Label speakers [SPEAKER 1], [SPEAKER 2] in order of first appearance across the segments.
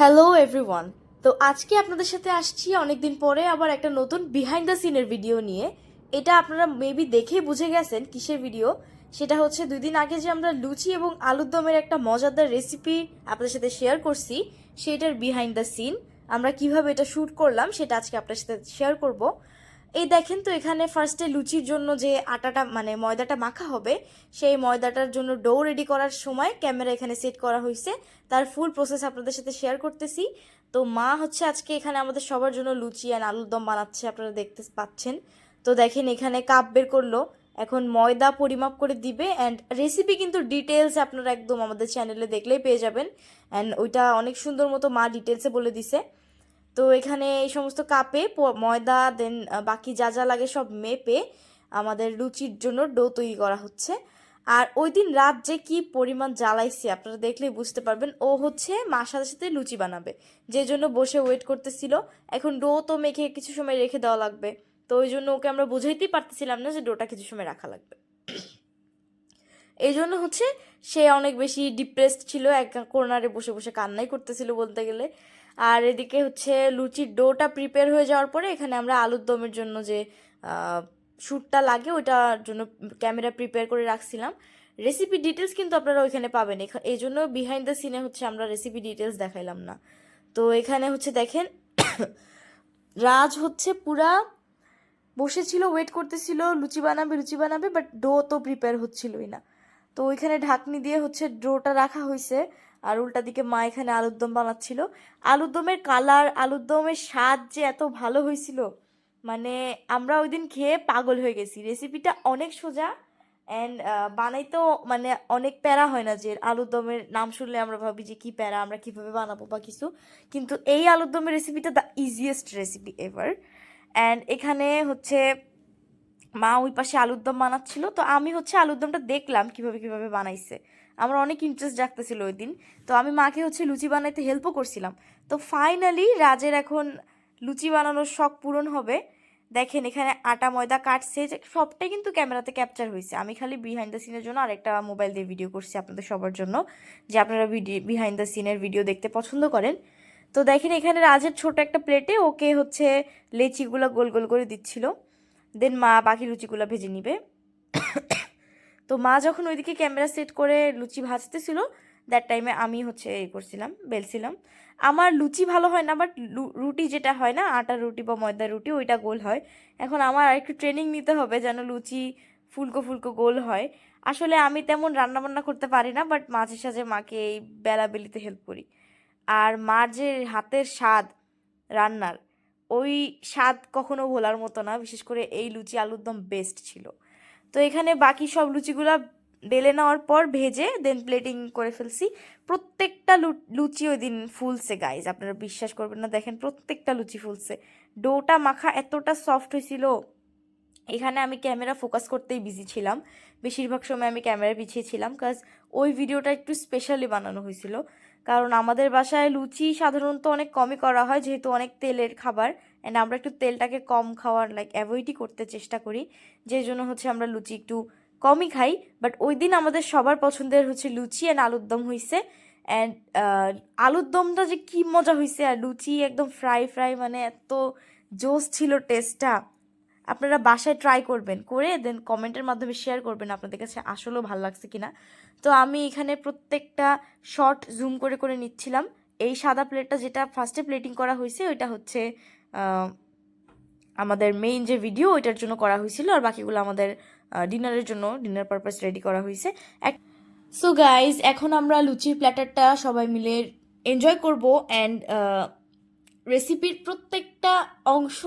[SPEAKER 1] Hello everyone তো আজকে আপনাদের সাথে আসছি অনেকদিন পরে আবার একটা নতুন বিহাইন্ড দ্য সিনের ভিডিও নিয়ে। এটা আপনারা মেবি দেখেই বুঝে গেছেন কিসের ভিডিও সেটা হচ্ছে দুই দিন আগে যে আমরা লুচি এবং আলুর দমের একটা মজাদার রেসিপি আপনাদের সাথে শেয়ার করছি, সেটার বিহাইন্ড দ্য সিন আমরা কীভাবে এটা শ্যুট করলাম, সেটা আজকে আপনার সাথে শেয়ার করব। এই দেখেন তো এখানে ফার্স্টে লুচির জন্য যে আটাটা মানে ময়দাটা মাখা হবে, সেই ময়দাটার জন্য ডো রেডি করার সময় ক্যামেরা এখানে সেট করা হয়েছে তার ফুল প্রসেস আপনাদের সাথে শেয়ার করতেছি। তো মা হচ্ছে আজকে এখানে আমাদের সবার জন্য লুচি অ্যান্ড আলুর দম বানাচ্ছে, আপনারা দেখতে পাচ্ছেন। তো দেখেন এখানে কাপ বের করল, এখন ময়দা পরিমাপ করে দিবে অ্যান্ড রেসিপি কিন্তু ডিটেলস আপনারা একদম আমাদের চ্যানেলে দেখলেই পেয়ে যাবেন। অ্যান্ড ওইটা অনেক সুন্দর মতো মা ডিটেলসে বলে দিছে। তো এখানে এই সমস্ত কাপে ময়দা দেন বাকি যা যা লাগে সব মেপে আমাদের লুচির জন্য ডো তৈরি করা হচ্ছে। আর ওই দিন রাত যে কি পরিমাণ জ্বালাইছে আপনারা দেখলেই বুঝতে পারবেন, ও হচ্ছে মার সাথে সাথে লুচি বানাবে। যে জন্য বসে ওয়েট করতেছিল, এখন ডো তো মেখে কিছু সময় রেখে দেওয়া লাগবে। তো ওই জন্য ওকে আমরা বুঝাইতেই পারতেছিলাম না যে ডোটা কিছু সময় রাখা লাগবে। এই জন্য হচ্ছে সে অনেক বেশি ডিপ্রেসড ছিল, এক কর্নারে বসে বসে কান্নাই করতেছিল বলতে গেলে। আর এদিকে হচ্ছে লুচির ডোটা প্রিপেয়ার হয়ে যাওয়ার পরে এখানে আমরা আলুর দমের জন্য যে শ্যুটটা লাগে ওইটার জন্য ক্যামেরা প্রিপেয়ার করে রাখছিলাম। রেসিপি ডিটেলস কিন্তু আপনারা ওইখানে পাবেন। এই জন্য বিহাইন্ড দ্য সিনে হচ্ছে আমরা রেসিপি ডিটেলস দেখাইলাম না। তো এখানে হচ্ছে দেখেন, রাজ হচ্ছে পুরা বসেছিল ওয়েট করতেছিল, লুচি বানাবে লুচি বানাবে বাট ডো তো প্রিপেয়ার হচ্ছিলই না। তো ওইখানে ঢাকনি দিয়ে হচ্ছে ডোটা রাখা হয়েছে আর উল্টা দিকে মা এখানে আলুর দম বানাচ্ছিল। আলুর দমের কালার আলুর দমের স্বাদ যে এত ভালো হয়েছিল মানে আমরা ওই দিন খেয়ে পাগল হয়ে গেছি। রেসিপিটা অনেক সোজা অ্যান্ড বানাইতেও মানে অনেক প্যারা হয় না যে আলুর দমের নাম শুনলে আমরা ভাবি যে কী প্যারা, আমরা কীভাবে বানাবো বা কিছু। কিন্তু এই আলুর দমের রেসিপিটা the easiest recipe ever and এখানে হচ্ছে মা ওই পাশে আলুর দম বানাচ্ছিল। তো আমি হচ্ছে আলুর দমটা দেখলাম কীভাবে কীভাবে বানাইছে। আমার অনেক ইন্টারেস্ট জাগতেছিল ওই দিন তো আমি মাকে হচ্ছে লুচি বানাইতে হেল্পও করছিলাম। তো ফাইনালি রাজের এখন লুচি বানানোর শখ পূরণ হবে। দেখেন এখানে আটা, ময়দা কাটছে সবটাই কিন্তু ক্যামেরাতে ক্যাপচার হয়েছে। আমি খালি বিহাইন্ড দ্য সিনের জন্য আরেকটা মোবাইল দিয়ে ভিডিও করছি আপনাদের সবার জন্য, যে আপনারা ভিডিও বিহাইন্ড দ্য সিনের ভিডিও দেখতে পছন্দ করেন। তো দেখেন এখানে রাজের ছোট একটা প্লেটে ওকে হচ্ছে লেচিগুলো গোল গোল করে দিচ্ছিল। দেন মা বাকি লুচিগুলো ভেজে নিবে। তো মা যখন ওইদিকে ক্যামেরা সেট করে লুচি ভাজতেছিল দ্যাট টাইমে আমি হচ্ছে এই করছিলাম, বেলছিলাম। আমার লুচি ভালো হয় না বাট রুটি যেটা হয় না আটার রুটি বা ময়দার রুটি, ওইটা গোল হয়। এখন আমার একটু ট্রেনিং নিতে হবে যেন লুচি ফুলকো ফুলকো গোল হয়। আসলে আমি তেমন রান্নাবান্না করতে পারি না বাট মাঝে সাঝে মাকে এই বেলাবেলিতে হেল্প করি। আর মার যে হাতের স্বাদ রান্নার, ওই স্বাদ কখনো ভোলার মতো না, বিশেষ করে এই লুচি আলুর দম বেস্ট ছিল। তো এখানে বাকি সব লুচিগুলো বেলে নেওয়ার পর ভেজে দেন প্লেটিং করে ফেলছি। প্রত্যেকটা লুচি ওই দিন ফুলছে গাইজ আপনারা বিশ্বাস করবেন না। দেখেন প্রত্যেকটা লুচি ফুলছে। ডোটা মাখা এতটা সফট হয়েছিল। এখানে আমি ক্যামেরা ফোকাস করতেই বিজি ছিলাম। বেশিরভাগ সময় আমি ক্যামেরা পিছিয়ে ছিলাম কাজ ওই ভিডিওটা একটু স্পেশালি বানানো হয়েছিল। কারণ আমাদের বাসায় লুচি সাধারণত অনেক কমই করা হয়, যেহেতু অনেক তেলের খাবার। অ্যান্ড আমরা একটু তেলটাকে কম খাওয়ার লাইক অ্যাভয়েডই করতে চেষ্টা করি। যে জন্য হচ্ছে আমরা লুচি একটু কমই খাই। বাট ওই দিন আমাদের সবার পছন্দের হচ্ছে লুচি অ্যান্ড আলুর দম হয়েছে অ্যান্ড আলুর দমটা যে কী মজা হয়েছে আর লুচি একদম ফ্রাই ফ্রাই মানে এত জোস ছিল টেস্টটা আপনারা বাসায় ট্রাই করবেন, করে দেন কমেন্টের মাধ্যমে শেয়ার করবেন আপনাদের কাছে আসলেও ভালো লাগছে কিনা। তো আমি এখানে প্রত্যেকটা শর্ট জুম করে করে নিচ্ছিলাম। এই সাদা প্লেটটা যেটা ফার্স্টে প্লেটিং করা হয়েছে ওইটা হচ্ছে আমাদের মেইন যে ভিডিও ওইটার জন্য করা হয়েছিল আর বাকিগুলো আমাদের ডিনারের জন্য ডিনার পারপাস রেডি করা হয়েছে। সো গাইজ এখন আমরা লুচির প্ল্যাটারটা সবাই মিলে এনজয় করব অ্যান্ড রেসিপির প্রত্যেকটা অংশ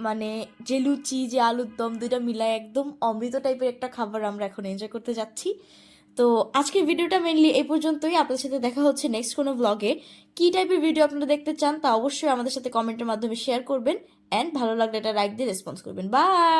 [SPEAKER 1] মানে যে লুচি, যে আলুর দম দুইটা মিলায় একদম অমৃত টাইপের একটা খাবার আমরা এখন এনজয় করতে যাচ্ছি। তো আজকের ভিডিওটা মেনলি এই পর্যন্তই। আপনাদের সাথে দেখা হচ্ছে নেক্সট কোনো ব্লগে কী টাইপের ভিডিও আপনারা দেখতে চান তা অবশ্যই আমাদের সাথে কমেন্টের মাধ্যমে শেয়ার করবেন। অ্যান্ড ভালো লাগলে এটা লাইক দিয়ে রেসপন্স করবেন। বাই